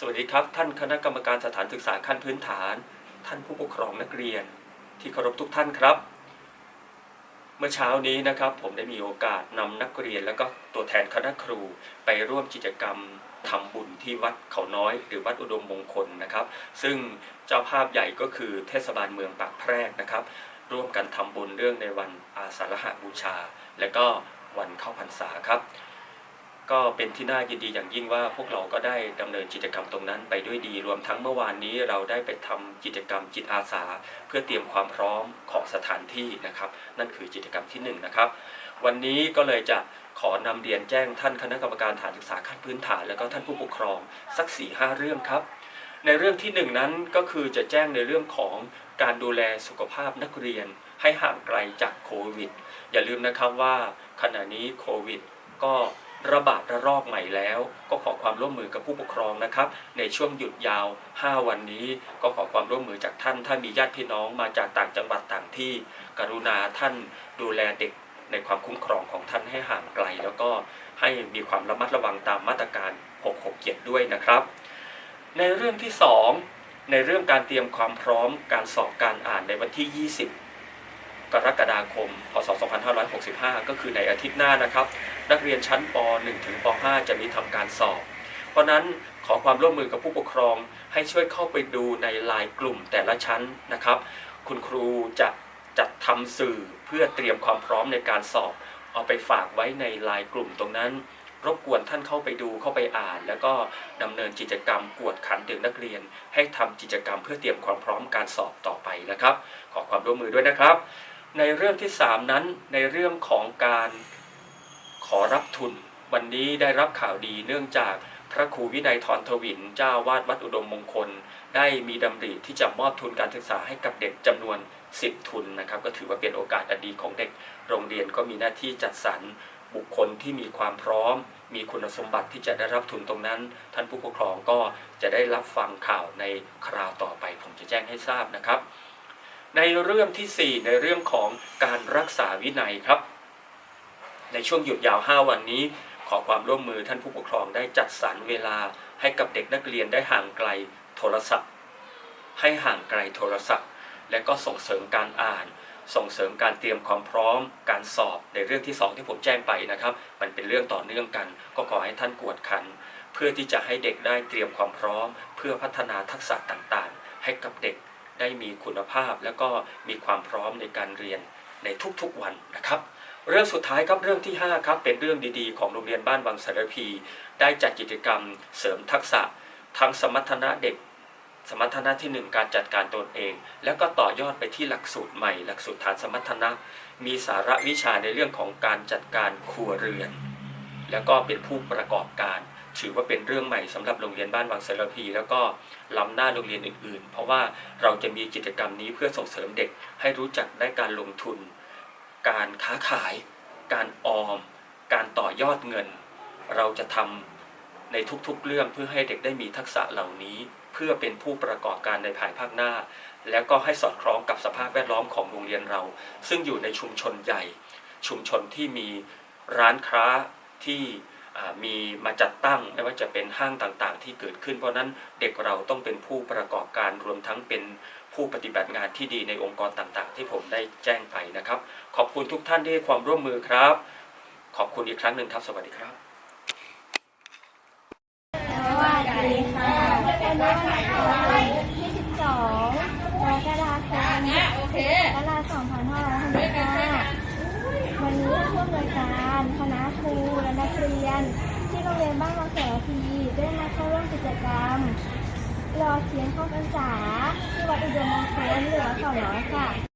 สวัสดีครับ ท่านคณะกรรมการสถานศึกษาขั้นพื้นฐาน ท่านผู้ปกครองนักเรียน ที่เคารพทุกท่านครับ เมื่อเช้านี้นะครับ ผมได้มีโอกาสนำนักเรียน และก็ตัวแทนคณะครูไปร่วมกิจกรรมทำบุญที่วัดเขาน้อย หรือวัดอุดมมงคลนะครับ ซึ่งเจ้าภาพใหญ่ก็คือเทศบาลเมืองปากแพรกนะครับ ร่วมกันทำบุญเรื่องในวันอาสาฬหบูชา และก็วันเข้าพรรษาครับ ก็เป็นที่น่ายินดีอย่างยิ่งว่าพวกเราก็ได้ดำเนินกิจกรรมตรงนั้นไปด้วยดี รวมทั้งเมื่อวานนี้เราได้ไปทำกิจกรรมจิตอาสา เพื่อเตรียมความพร้อมของสถานที่นะครับ นั่นคือกิจกรรมที่หนึ่งนะครับวันนี้ก็เลยจะขอนำเรียนแจ้งท่านคณะกรรมการฐานศึกษาขั้นพื้นฐาน แล้วก็ท่านผู้ปกครองสัก4ีห้าเรื่องครับ ในเรื่องที่หนึ่งนั้นก็คือจะแจ้งในเรื่องของการดูแลสุขภาพนักเรียน ให้ห่างไกลจากโควิด อย่าลืมนะครับว่าขณะนี้โควิด ก็ ระบาดระลอกใหม่แล้ว ก็ขอความร่วมมือกับผู้ปกครองนะครับ ในช่วงหยุดยาว 5 วันนี้ ก็ขอความร่วมมือจากท่าน ถ้ามีญาติพี่น้องมาจากต่างจังหวัดต่างที่ กรุณาท่านดูแลเด็กในความคุ้มครองของท่านให้ห่างไกล แล้วก็ให้มีความระมัดระวังตามมาตรการ 667 ด้วยนะครับ ในเรื่องที่ 2 ในเรื่องการเตรียมความพร้อมการสอบการอ่านในวันที่ 20 กรกฎาคม พศ 2565 ก็คือในอาทิตย์หน้านะครับ นักเรียนชั้นป .1 ถึงป .5 จะมีทำการสอบ เพราะนั้นขอความร่วมมือกับผู้ปกครองให้ช่วยเข้าไปดูในลน์กลุ่มแต่ละชั้นนะครับ คุณครูจะจัดทำสื่อเพื่อเตรียมความพร้อมในการสอบ เอาไปฝากไว้ในลน์กลุ่มตรงนั้น รบกวนท่านเข้าไปดูเข้าไปอ่าน แล้วก็ดำเนินกิจกรรมกวดขันเด็กนักเรียน ให้ทำกิจกรรมเพื่อเตรียมความพร้อมการสอบต่อไปนะครับ ขอความร่วมมือด้วยนะครับ ในเรื่องที่ 3 นั้นในเรื่องของการขอรับทุน วันนี้ได้รับข่าวดีเนื่องจากพระครูวินัยทรทวินเจ้าวาดวัดอุดมมงคล ได้มีดำริที่จะมอบทุนการศึกษาให้กับเด็กจำนวน 10 ทุนนะครับก็ถือว่าเป็นโอกาสอดีของเด็ก โรงเรียนก็มีหน้าที่จัดสรรบุคคลที่มีความพร้อม มีคุณสมบัติที่จะได้รับทุนตรงนั้น ท่านผู้ปกครองก็จะได้รับฟังข่าวในคราวต่อไป ผมจะแจ้งให้ทราบนะครับ ในเรื่องที่ 4 ในเรื่องของการรักษาวินัยครับ ในช่วงหยุดยาว 5 วันนี้ ขอความร่วมมือท่านผู้ปกครองได้จัดสรรเวลาให้กับเด็กนักเรียนได้ห่างไกลโทรศัพท์ ให้ห่างไกลโทรศัพท์ และก็ส่งเสริมการอ่าน ส่งเสริมการเตรียมความพร้อม การสอบในเรื่องที่ 2 ที่ผมแจ้งไปนะครับ มันเป็นเรื่องต่อเนื่องกัน ก็ขอให้ท่านกวดขัน เพื่อที่จะให้เด็กได้เตรียมความพร้อม เพื่อพัฒนาทักษะต่างๆ ให้กับเด็ก ได้มีคุณภาพ แล้วก็มีความพร้อมในการเรียนในทุกๆวันนะครับเรื่องสุดท้ายครับเรื่องที่ 5 ครับ เป็นเรื่องดีๆ ของโรงเรียนบ้านวังสารพี ได้จัดกิจกรรมเสริมทักษะ ทั้งสมรรถนะเด็ก สมรรถนะที่ 1 การจัดการตนเอง แล้วก็ต่อยอดไปที่หลักสูตรใหม่ หลักสูตรฐานสมรรถนะ มีสาระวิชาในเรื่องของการจัดการครัวเรือน แล้วก็เป็นผู้ประกอบการ ถือว่าเป็นเรื่องใหม่สำหรับโรงเรียนบ้านวังสารพี แล้วก็ล้ำหน้าโรงเรียนอื่นๆ เพราะว่าเราจะมีกิจกรรมนี้เพื่อส่งเสริมเด็กให้รู้จักได้การลงทุน การค้าขาย การออม การต่อยอดเงิน เราจะทำในทุกๆเรื่องเพื่อให้เด็กได้มีทักษะเหล่านี้ เพื่อเป็นผู้ประกอบการในภายภาคหน้า แล้วก็ให้สอดคล้องกับสภาพแวดล้อมของโรงเรียนเรา ซึ่งอยู่ในชุมชนใหญ่ ชุมชนที่มีร้านค้าที่ มีมาจัดตั้งไม่ว่าจะเป็นห้างต่างๆ ที่เกิดขึ้น เพราะนั้นเด็กเราต้องเป็นผู้ประกอบการรวมทั้งเป็นผู้ปฏิบัติงานที่ดีในองค์กรต่างๆ ที่ผมได้แจ้งไปนะครับ ขอบคุณทุกท่านที่ให้ความร่วมมือครับ ขอบคุณอีกครั้งหนึ่งครับ สวัสดีครับสวัสดีค่ะเป็นวันที่22กรกฎาคมกราคม2565วันนี้ผู้อำนวยการคณะครูและนักเรียน ที่โรงเรียนบ้านวังแสงพีได้มาเข้าร่วมกิจกรรม รอ เขียนข้อภาษาที่วัดอุดมมงคลหรือวัดเขาน้อยค่ะ